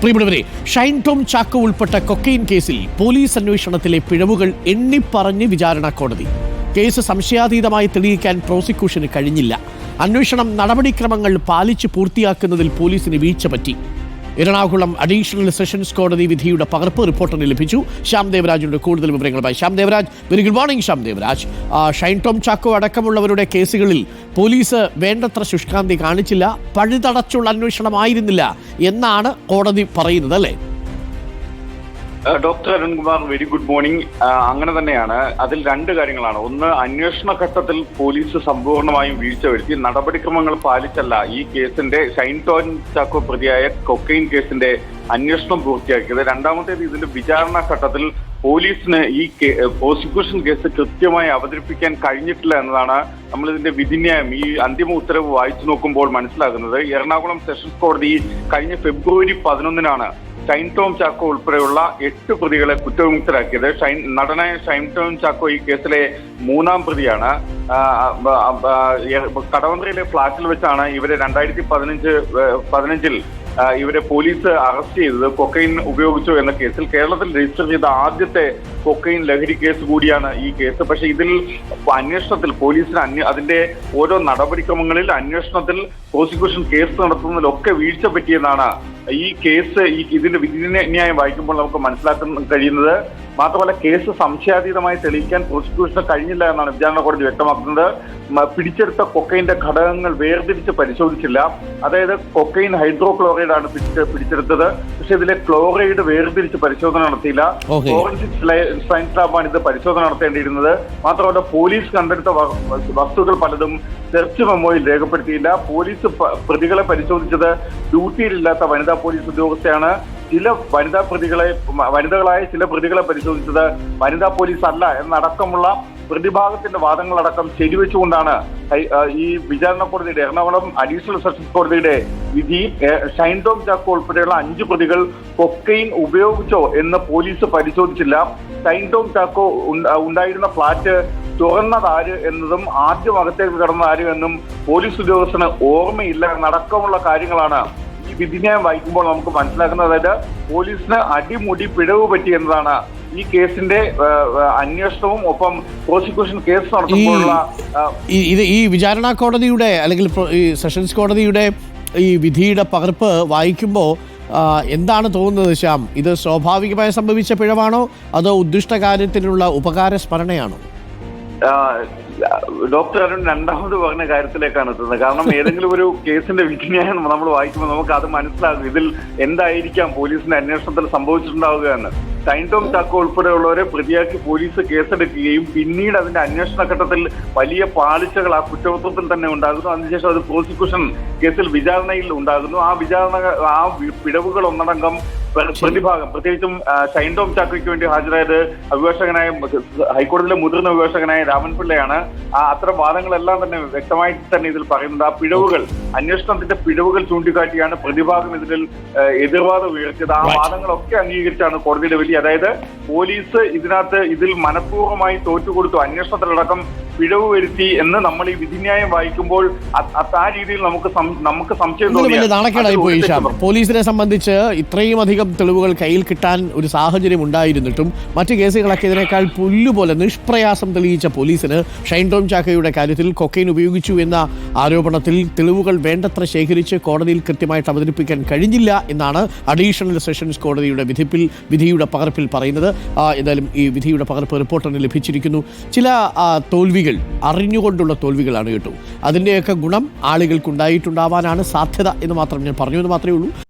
പ്രിയപ്പെട്ടവരെ ഷൈൻ ടോം ചാക്കോ ഉൾപ്പെട്ട കൊക്കൈൻ കേസിൽ പോലീസ് അന്വേഷണത്തിലെ പിഴവുകൾ എണ്ണിപ്പറഞ്ഞ് വിചാരണ കോടതി. കേസ് സംശയാതീതമായി തെളിയിക്കാൻ പ്രോസിക്യൂഷന് കഴിഞ്ഞില്ല. അന്വേഷണം നടപടിക്രമങ്ങൾ പാലിച്ച് പൂർത്തിയാക്കുന്നതിൽ പോലീസിന് വീഴ്ച പറ്റി. എറണാകുളം അഡീഷണൽ സെഷൻസ് കോടതി വിധിയുടെ പകർപ്പ് റിപ്പോർട്ടറിന് ലഭിച്ചു. ശ്യാം ദേവരാജിന്റെ കൂടുതൽ വിവരങ്ങളുമായി. Shyam Devaraj very good morning Shyam Devaraj. Shine Tom Chacko അടക്കമുള്ളവരുടെ കേസുകളിൽ പോലീസ് വേണ്ടത്ര ശുഷ്കാന്തി കാണിച്ചില്ല പഴുതടച്ചുള്ള അന്വേഷണമായിരുന്നില്ല എന്നാണ് കോടതി പറയുന്നത് അല്ലേ? Doctor Arunkumar very good morning. അങ്ങനെ തന്നെയാണ്. അതിൽ രണ്ട് കാര്യങ്ങളാണ്. ഒന്ന് അന്വേഷണ ഘട്ടത്തിൽ പോലീസ് സമ്പൂർണമായും വീഴ്ച വരുത്തി. നടപടിക്രമങ്ങൾ പാലിച്ചല്ല. ഈ കേസിന്റെ ഷൈൻ ടോൻ ചാക്കോ പ്രതിയായ കൊക്കൈൻ കേസിന്റെ അന്വേഷണം പൂർത്തിയാക്കിയത്. രണ്ടാമത്തേത് ഇതിന്റെ വിചാരണ ഘട്ടത്തിൽ പോലീസിന് ഈ പ്രോസിക്യൂഷൻ കേസ് കൃത്യമായി അവതരിപ്പിക്കാൻ കഴിഞ്ഞിട്ടില്ല എന്നതാണ് നമ്മൾ ഇതിന്റെ വിധിന്യായം. ഈ അന്തിമ ഉത്തരവ് വായിച്ചു നോക്കുമ്പോൾ മനസ്സിലാകുന്നത്. എറണാകുളം സെഷൻസ് കോടതി കഴിഞ്ഞ ഫെബ്രുവരി പതിനൊന്നിനാണ് ഷൈൻ ടോം ചാക്കോ ഉൾപ്പെടെയുള്ള എട്ട് പ്രതികളെ കുറ്റവിമുക്തരാക്കിയത്. ഷൈൻ നടനായ ഷൈൻ ടോം ചാക്കോ ഈ കേസിലെ മൂന്നാം പ്രതിയാണ്. കടവന്ത്രയിലെ ഫ്ളാറ്റിൽ വെച്ചാണ് ഇവരെ രണ്ടായിരത്തി പതിനഞ്ച് പതിനഞ്ചിൽ ഇവരെ പോലീസ് അറസ്റ്റ് ചെയ്തത് കൊക്കൈൻ ഉപയോഗിച്ചു എന്ന കേസിൽ കേരളത്തിൽ രജിസ്റ്റർ ചെയ്ത ആദ്യത്തെ കൊക്കൈൻ ലഹരി കേസ് കൂടിയാണ് ഈ കേസ്. പക്ഷേ ഇതിൽ അന്വേഷണത്തിൽ പോലീസിന് അന്വ അതിന്റെ ഓരോ നടപടിക്രമങ്ങളിൽ അന്വേഷണത്തിൽ പ്രോസിക്യൂഷൻ കേസ് നടത്തുന്നതിലൊക്കെ വീഴ്ച പറ്റിയെന്നാണ് ഈ കേസ് ഈ ഇതിന്റെ വിധിന്യായം വായിക്കുമ്പോൾ നമുക്ക് മനസ്സിലാക്കാൻ കഴിയുന്നത്. മാത്രമല്ല കേസ് സംശയാതീതമായി തെളിയിക്കാൻ പ്രോസിക്യൂഷന് കഴിഞ്ഞില്ല എന്നാണ് വിചാരണ കോടതി വ്യക്തമാക്കുന്നത്. പിടിച്ചെടുത്ത കൊക്കൈന്റെ ഘടകങ്ങൾ വേർതിരിച്ച് പരിശോധിച്ചില്ല. അതായത് കൊക്കൈൻ ഹൈഡ്രോക്ലോറൈഡ് ആണ് പിടിച്ചെടുത്തത്. പക്ഷെ ഇതിലെ ക്ലോറൈഡ് വേർതിരിച്ച് പരിശോധന നടത്തിയില്ല. ഫോറൻസിക് സയൻസ് ലാബാണ് ഇത് പരിശോധന നടത്തേണ്ടിയിരുന്നത്. മാത്രമല്ല പോലീസ് കണ്ടെടുത്ത വസ്തുക്കൾ പലതും സെർച്ച് മെമ്മോയിൽ രേഖപ്പെടുത്തിയില്ല. പോലീസ് പ്രതികളെ പരിശോധിച്ചത് ഡ്യൂട്ടിയിലില്ലാത്ത വനിതാ പോലീസ് ഉദ്യോഗസ്ഥയാണ്. ചില വനിതാ പ്രതികളെ വനിതകളായ ചില പ്രതികളെ പരിശോധിച്ചത് വനിതാ പോലീസ് അല്ല എന്നടക്കമുള്ള പ്രതിഭാഗത്തിന്റെ വാദങ്ങളടക്കം ശരിവെച്ചുകൊണ്ടാണ് ഈ വിചാരണ കോടതിയുടെ എറണാകുളം അഡീഷണൽ സെഷൻസ് കോടതിയുടെ വിധി ഷൈൻ ടോം ചാക്കോ ഉൾപ്പെടെയുള്ള അഞ്ച് പ്രതികൾ കൊക്കൈൻ ഉപയോഗിച്ചോ എന്ന് പോലീസ് പരിശോധിച്ചില്ല. ഷൈൻ ടോം ചാക്കോ ഉണ്ടായിരുന്ന ഫ്ളാറ്റ് തുറന്നതാര് എന്നതും ആദ്യം അകത്തേക്ക് കടന്ന ആര് എന്നും പോലീസ് ഉദ്യോഗസ്ഥന് ഓർമ്മയില്ല എന്നടക്കമുള്ള കാര്യങ്ങളാണ് ഈ വിധിന്യായം വായിക്കുമ്പോൾ നമുക്ക് മനസ്സിലാക്കുന്നത്. അതായത് പോലീസിന് അടിമുടി പിഴവ് പറ്റി എന്നതാണ് ഈ കേസിന്റെ അന്വേഷണവും ഒപ്പം പ്രോസിക്യൂഷൻ കേസ് നടത്തുമ്പോഴുള്ള ഇത് ഈ വിചാരണ കോടതിയുടെ അല്ലെങ്കിൽ ഈ സെഷൻസ് കോടതിയുടെ ഈ വിധിയുടെ പകർപ്പ് വായിക്കുമ്പോൾ എന്താണ് തോന്നുന്നത് ശ്യാം? ഇത് സ്വാഭാവികമായി സംഭവിച്ച പിഴവാണോ? അതോ ഉദ്ദിഷ്ട കാര്യത്തിനുള്ള ഉപകാര സ്മരണയാണോ? ഡോക്ടർ അരുൺ രണ്ടാമത് പറഞ്ഞ കാര്യത്തിലേക്കാണ് എത്തുന്നത്. കാരണം ഏതെങ്കിലും ഒരു കേസിന്റെ വിധിന്യായം നമ്മൾ വായിക്കുമ്പോൾ നമുക്ക് അത് മനസ്സിലാകും. ഇതിൽ എന്തായിരിക്കാം പോലീസിന്റെ അന്വേഷണത്തിൽ സംഭവിച്ചിട്ടുണ്ടാവുക എന്ന്. ഷൈൻ ടോം ചാക്കോ ഉൾപ്പെടെയുള്ളവരെ പ്രതിയാക്കി പോലീസ് കേസെടുക്കുകയും പിന്നീട് അതിന്റെ അന്വേഷണ ഘട്ടത്തിൽ വലിയ പാളിച്ചകൾ ആ കുറ്റപത്രത്തിൽ തന്നെ ഉണ്ടാകുന്നു. അതിനുശേഷം അത് പ്രോസിക്യൂഷൻ കേസിൽ വിചാരണയിൽ ഉണ്ടാകുന്നു. ആ വിചാരണ ആ പിടവുകൾ ഒന്നടങ്കം പ്രതിഭാഗം. പ്രത്യേകിച്ചും ഷൈൻ ടോം ചാക്കോയ്ക്ക് വേണ്ടി ഹാജരായത് അഭിഭാഷകനായ ഹൈക്കോടതിയിലെ മുതിർന്ന അഭിഭാഷകനായ രാമൻപിള്ളയാണ് ആ അത്തരം വാദങ്ങളെല്ലാം തന്നെ വ്യക്തമായി തന്നെ ഇതിൽ പറയുന്നത് ആ പിഴവുകൾ അന്വേഷണത്തിന്റെ പിഴവുകൾ ചൂണ്ടിക്കാട്ടിയാണ് പ്രതിഭാഗം ഇതിൽ എതിർവാദം ഉയർത്തിയത്. ആ. വാദങ്ങളൊക്കെ അംഗീകരിച്ചാണ് കോടതിയുടെ വലിയ അതായത് പോലീസ് ഇതിനകത്ത് ഇതിൽ മനഃപൂർവമായി തോറ്റുകൊടുത്തു അന്വേഷണത്തിലടക്കം പിഴവ് വരുത്തി എന്ന് നമ്മൾ ഈ വിധിന്യായം വായിക്കുമ്പോൾ ആ രീതിയിൽ നമുക്ക് നമുക്ക് സംശയം പോലീസിനെ സംബന്ധിച്ച് ഇത്രയും അധികം തെളിവുകൾ കയ്യിൽ കിട്ടാൻ ഒരു സാഹചര്യം ഉണ്ടായിരുന്നിട്ടും മറ്റ് കേസുകളൊക്കെ ഇതിനേക്കാൾ പുല്ലുപോലെ നിഷ്പ്രയാസം തെളിയിച്ച പോലീസിന് ഷൈൻ ടോം ചാക്കയുടെ കാര്യത്തിൽ കൊക്കൈൻ ഉപയോഗിച്ചു എന്ന ആരോപണത്തിൽ തെളിവുകൾ വേണ്ടത്ര ശേഖരിച്ച് കോടതിയിൽ കൃത്യമായിട്ട് അവതരിപ്പിക്കാൻ കഴിഞ്ഞില്ല എന്നാണ് അഡീഷണൽ സെഷൻസ് കോടതിയുടെ വിധിപ്പിൽ വിധിയുടെ പകർപ്പിൽ പറയുന്നത്. എന്തായാലും ഈ വിധിയുടെ പകർപ്പ് റിപ്പോർട്ടറിന് ലഭിച്ചിരിക്കുന്നു. ചില തോൽവികൾ അറിഞ്ഞുകൊണ്ടുള്ള തോൽവികളാണ് കേട്ടോ. അതിന്റെയൊക്കെ ഗുണം ആളുകൾക്കുണ്ടായിട്ടുണ്ടാവാനാണ് സാധ്യത എന്ന് മാത്രം ഞാൻ പറഞ്ഞു എന്ന് മാത്രമേ ഉള്ളൂ.